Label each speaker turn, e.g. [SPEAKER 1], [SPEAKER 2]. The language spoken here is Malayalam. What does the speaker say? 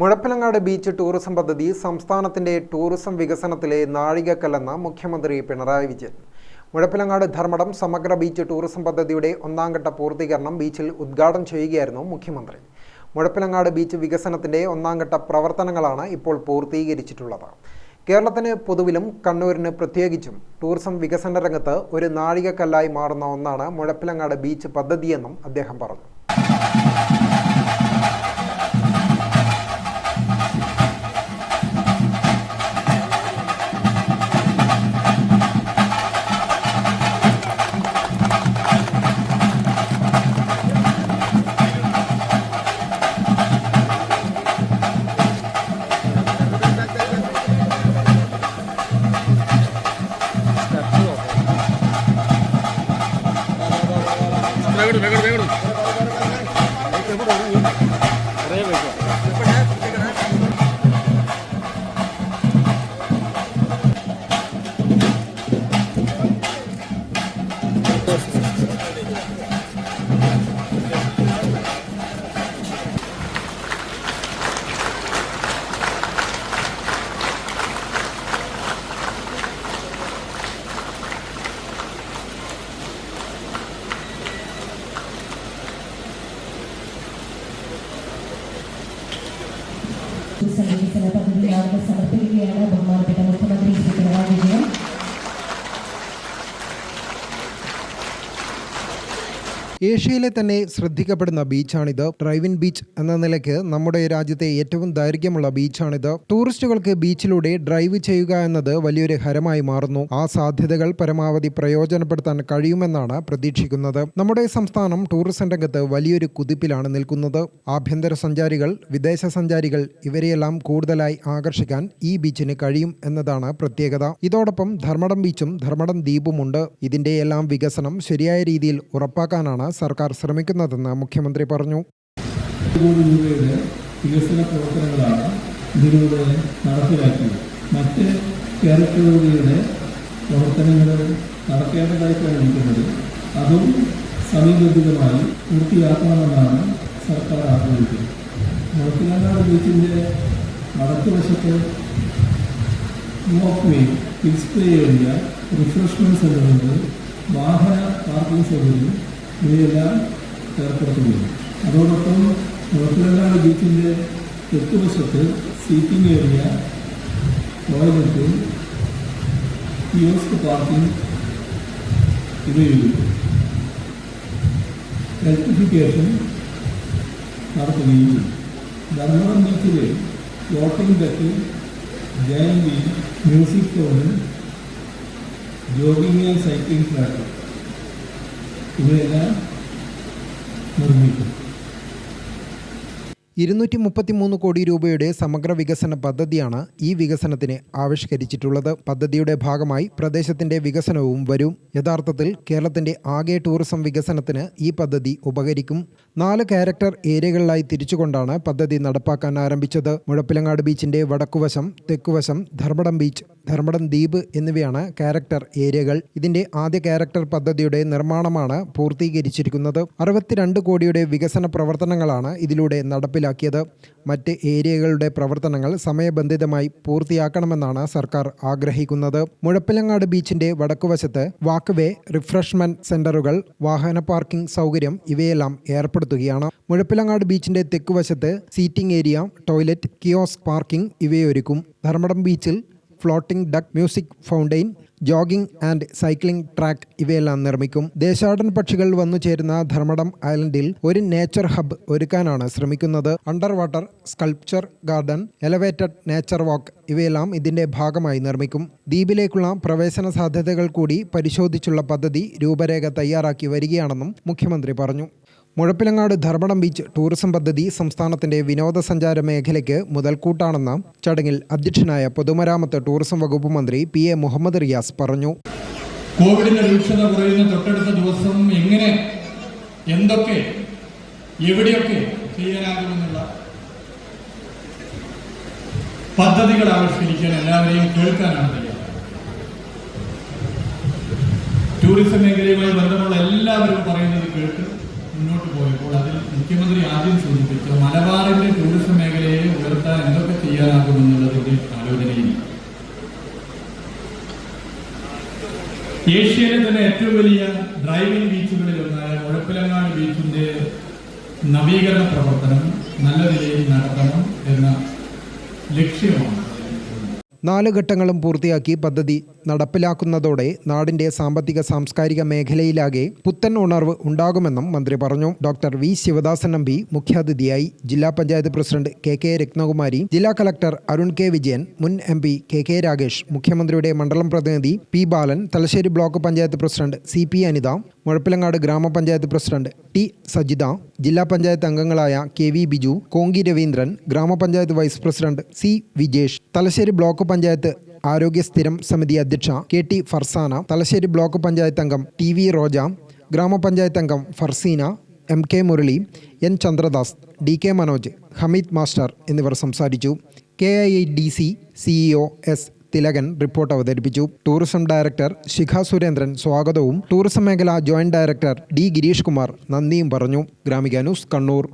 [SPEAKER 1] മുഴപ്പിലങ്ങാട് ബീച്ച് ടൂറിസം പദ്ധതി സംസ്ഥാനത്തിന്റെ ടൂറിസം വികസനത്തിലെ നാഴികക്കല്ലെന്ന് മുഖ്യമന്ത്രി പിണറായി വിജയൻ. മുഴപ്പിലങ്ങാട് ധർമ്മടം സമഗ്ര ബീച്ച് ടൂറിസം പദ്ധതിയുടെ ഒന്നാം ഘട്ട പൂർത്തീകരണം ബീച്ചിൽ ഉദ്ഘാടനം ചെയ്യുകയായിരുന്നു മുഖ്യമന്ത്രി. മുഴപ്പിലങ്ങാട് ബീച്ച് വികസനത്തിന്റെ ഒന്നാം ഘട്ട പ്രവർത്തനങ്ങളാണ് ഇപ്പോൾ പൂർത്തീകരിച്ചിട്ടുള്ളത്. കേരളത്തിന് പൊതുവിലും കണ്ണൂരിന് പ്രത്യേകിച്ചും ടൂറിസം വികസന രംഗത്ത് ഒരു നാഴികക്കല്ലായി മാറുന്ന ഒന്നാണ് മുഴപ്പിലങ്ങാട് ബീച്ച് പദ്ധതിയെന്നും അദ്ദേഹം പറഞ്ഞു.
[SPEAKER 2] நிறைய வைக்கும் വികസന പദ്ധതിയാണ് സമർപ്പിക്കുകയാണ്. ബഹുമാനപ്പെട്ട മുഖ്യമന്ത്രി ശ്രീ പിണറായി വിജയൻ
[SPEAKER 1] ഏഷ്യയിലെ തന്നെ ശ്രദ്ധിക്കപ്പെടുന്ന ബീച്ചാണിത്. ഡ്രൈവിൻ ബീച്ച് എന്ന നിലയ്ക്ക് നമ്മുടെ രാജ്യത്തെ ഏറ്റവും ദൈർഘ്യമുള്ള ബീച്ചാണിത്. ടൂറിസ്റ്റുകൾക്ക് ബീച്ചിലൂടെ ഡ്രൈവ് ചെയ്യുക എന്നത് വലിയൊരു ഹരമായി മാറുന്നു. ആ സാധ്യതകൾ പരമാവധി പ്രയോജനപ്പെടുത്താൻ കഴിയുമെന്നാണ് പ്രതീക്ഷിക്കുന്നത്. നമ്മുടെ സംസ്ഥാനം ടൂറിസം രംഗത്ത് വലിയൊരു കുതിപ്പിലാണ് നിൽക്കുന്നത്. ആഭ്യന്തര സഞ്ചാരികൾ വിദേശ സഞ്ചാരികൾ ഇവരെയെല്ലാം കൂടുതലായി ആകർഷിക്കാൻ ഈ ബീച്ചിന് കഴിയും എന്നതാണ് പ്രത്യേകത. ഇതോടൊപ്പം ധർമ്മടം ബീച്ചും ധർമ്മടം ദ്വീപുമുണ്ട്. ഇതിന്റെയെല്ലാം വികസനം ശരിയായ രീതിയിൽ ഉറപ്പാക്കാനാണ് സർക്കാർ ശ്രമിക്കുന്നതെന്ന് മുഖ്യമന്ത്രി പറഞ്ഞു.
[SPEAKER 3] വികസന പ്രവർത്തനങ്ങളാണ് ഇതിലൂടെ നടപ്പിലാക്കിയത്. മറ്റ് കേരളത്തിലൂടെ പ്രവർത്തനങ്ങൾ നടക്കേണ്ടതായിട്ടാണ് ഇരിക്കുന്നത്. അതും സമയബന്ധിതമായി പൂർത്തിയാക്കണമെന്നാണ് സർക്കാർ ആഗ്രഹിക്കുന്നത്. മുളക്കിലങ്ങാട് ബീച്ചിന്റെ വടക്കുവശത്ത് walkway display area refreshment സൗകര്യങ്ങൾ വാഹന പാർക്കിംഗ് സൗകര്യം ഇവയെല്ലാം ഏർപ്പെടുത്തുകയും അതോടൊപ്പം മുളക്കിലങ്ങാട് ബീച്ചിന്റെ തെക്കുവശത്ത് seating area toilet kiosk parking ഇവയും ഇലക്ട്രിഫിക്കേഷൻ നടത്തുകയും ധർമ്മടം ബീച്ചിലെ floating deck Jayan beach music zone jogging and cycling track ഇവയെല്ലാം നിർമ്മിക്കും.
[SPEAKER 1] ഇരുന്നൂറ്റി മുപ്പത്തി മൂന്ന് കോടി രൂപയുടെ സമഗ്ര വികസന പദ്ധതിയാണ് ഈ വികസനത്തിന് ആവിഷ്കരിച്ചിട്ടുള്ളത്. പദ്ധതിയുടെ ഭാഗമായി പ്രദേശത്തിന്റെ വികസനവും വരും. യഥാർത്ഥത്തിൽ കേരളത്തിന്റെ ആകെ ടൂറിസം വികസനത്തിന് ഈ പദ്ധതി ഉപകരിക്കും. നാല് ക്യാരക്ടർ ഏരിയകളിലായി തിരിച്ചുകൊണ്ടാണ് പദ്ധതി നടപ്പാക്കാൻ ആരംഭിച്ചത്. മുഴപ്പിലങ്ങാട് ബീച്ചിന്റെ വടക്കുവശം തെക്കുവശം ധർമ്മടം ബീച്ച് ധർമ്മടം ദ്വീപ് എന്നിവയാണ് ക്യാരക്ടർ ഏരിയകൾ. ഇതിന്റെ ആദ്യ ക്യാരക്ടർ പദ്ധതിയുടെ നിർമ്മാണമാണ് പൂർത്തീകരിച്ചിരിക്കുന്നത്. അറുപത്തിരണ്ട് കോടിയുടെ വികസന പ്രവർത്തനങ്ങളാണ് ഇതിലൂടെ നടപ്പിലാക്കിയത് മറ്റ് ഏരിയകളുടെ പ്രവർത്തനങ്ങൾ സമയബന്ധിതമായി പൂർത്തിയാക്കണമെന്നാണ് സർക്കാർ ആഗ്രഹിക്കുന്നത്. മുഴപ്പിലങ്ങാട് ബീച്ചിന്റെ വടക്കുവശത്ത് വാക്ക്വേ റിഫ്രഷ്മെന്റ് സെന്ററുകൾ വാഹന പാർക്കിംഗ് സൗകര്യം ഇവയെല്ലാം ഏർപ്പെടുത്തുകയാണ്. മുഴപ്പിലങ്ങാട് ബീച്ചിന്റെ തെക്കുവശത്ത് seating area toilet kiosk parking ഇവയൊരുക്കും. Dharmadam ബീച്ചിൽ floating deck music fountain jogging and cycling track ഇവയെല്ലാം നിർമ്മിക്കും. ദേശാടൻ പക്ഷികൾ വന്നു ചേരുന്ന ധർമ്മടം ഐലൻഡിൽ ഒരു നേച്ചർ ഹബ്ബ് ഒരുക്കാനാണ് ശ്രമിക്കുന്നത്. Under water sculpture garden elevated nature walk ഇവയെല്ലാം ഇതിന്റെ ഭാഗമായി നിർമ്മിക്കും. ദ്വീപിലേക്കുള്ള പ്രവേശന സാധ്യതകൾ കൂടി പരിശോധിച്ചുള്ള പദ്ധതി രൂപരേഖ തയ്യാറാക്കി വരികയാണെന്നും മുഖ്യമന്ത്രി പറഞ്ഞു. മുഴപ്പിലങ്ങാട് ധർമ്മടം ബീച്ച് ടൂറിസം പദ്ധതി സംസ്ഥാനത്തിന്റെ വിനോദസഞ്ചാര മേഖലയ്ക്ക് മുതൽക്കൂട്ടാണെന്ന് ചടങ്ങിൽ അധ്യക്ഷനായ പൊതുമരാമത്ത് ടൂറിസം വകുപ്പ് മന്ത്രി പി എ മുഹമ്മദ് റിയാസ് പറഞ്ഞു.
[SPEAKER 3] കോവിഡിന്റെ രൂക്ഷത കുറയുന്ന തൊട്ടടുത്ത ദിവസം എങ്ങനെ എന്തൊക്കെ എവിടെയൊക്കെ ചെയ്യാനാകുമെന്നുള്ള പദ്ധതികൾ ആവിഷ്കരിക്കാൻ എല്ലാവരെയും കേൾക്കാനാണ് ടൂറിസം മേഖലയുമായി ബന്ധമുള്ള എല്ലാവരും പറയുന്നത് കേട്ട് മുന്നോട്ട് പോയപ്പോൾ അതിൽ മുഖ്യമന്ത്രി ആദ്യം സൂചിപ്പിച്ച മലബാറിന്റെ ടൂറിസം മേഖലയെ ഉയർത്താൻ എന്തൊക്കെ ചെയ്യാനാകുമെന്നുള്ളതിന്റെ ആലോചനയിൽ ഏഷ്യയിലെ തന്നെ ഏറ്റവും വലിയ ഡ്രൈവിംഗ് ബീച്ചുകളിൽ ഒന്നായ മുഴപ്പിലങ്ങാട് ബീച്ചിന്റെ നവീകരണ പ്രവർത്തനം നല്ല രീതിയിൽ നടത്തണം എന്ന ലക്ഷ്യമാണ്.
[SPEAKER 1] നാല് ഘട്ടങ്ങളും പൂർത്തിയാക്കി പദ്ധതി നടപ്പിലാക്കുന്നതോടെ നാടിന്റെ സാമ്പത്തിക സാംസ്കാരിക മേഖലയിലാകെ പുത്തൻ ഉണർവ് ഉണ്ടാകുമെന്നും മന്ത്രി പറഞ്ഞു. ഡോക്ടർ വി ശിവദാസൻ നമ്പി മുഖ്യാതിഥിയായി ജില്ലാ panchayat president K K Rathnakumari ജില്ലാ കളക്ടർ അരുൺ കെ വിജയൻ മുൻ M P K K Ragesh മുഖ്യമന്ത്രിയുടെ മണ്ഡലം പ്രതിനിധി P Balan Thalassery block panchayat president C P Anitha Muzhappilangad ഗ്രാമപഞ്ചായത്ത് പ്രസിഡന്റ് ടി സജിത ജില്ലാ പഞ്ചായത്ത് അംഗങ്ങളായ കെ വി ബിജു കോങ്കി രവീന്ദ്രൻ ഗ്രാമപഞ്ചായത്ത് vice president C Vijesh Thalassery block panchayat ആരോഗ്യ സ്ഥിരം സമിതി അധ്യക്ഷ K T Farsana Thalassery block panchayat അംഗം ടി വി റോജ ഗ്രാമപഞ്ചായത്ത് അംഗം Farseena M K Murali N Chandradas D K Manoj Hameed master എന്നിവർ സംസാരിച്ചു. K I I D C CEO S Thilakan report അവതരിപ്പിച്ചു. ടൂറിസം ഡയറക്ടർ ശിഖ സുരേന്ദ്രൻ സ്വാഗതവും. ടൂറിസം മേഖല joint director D Gireesh Kumar നന്ദിയും പറഞ്ഞു. ഗ്രാമിക ന്യൂസ് കണ്ണൂർ.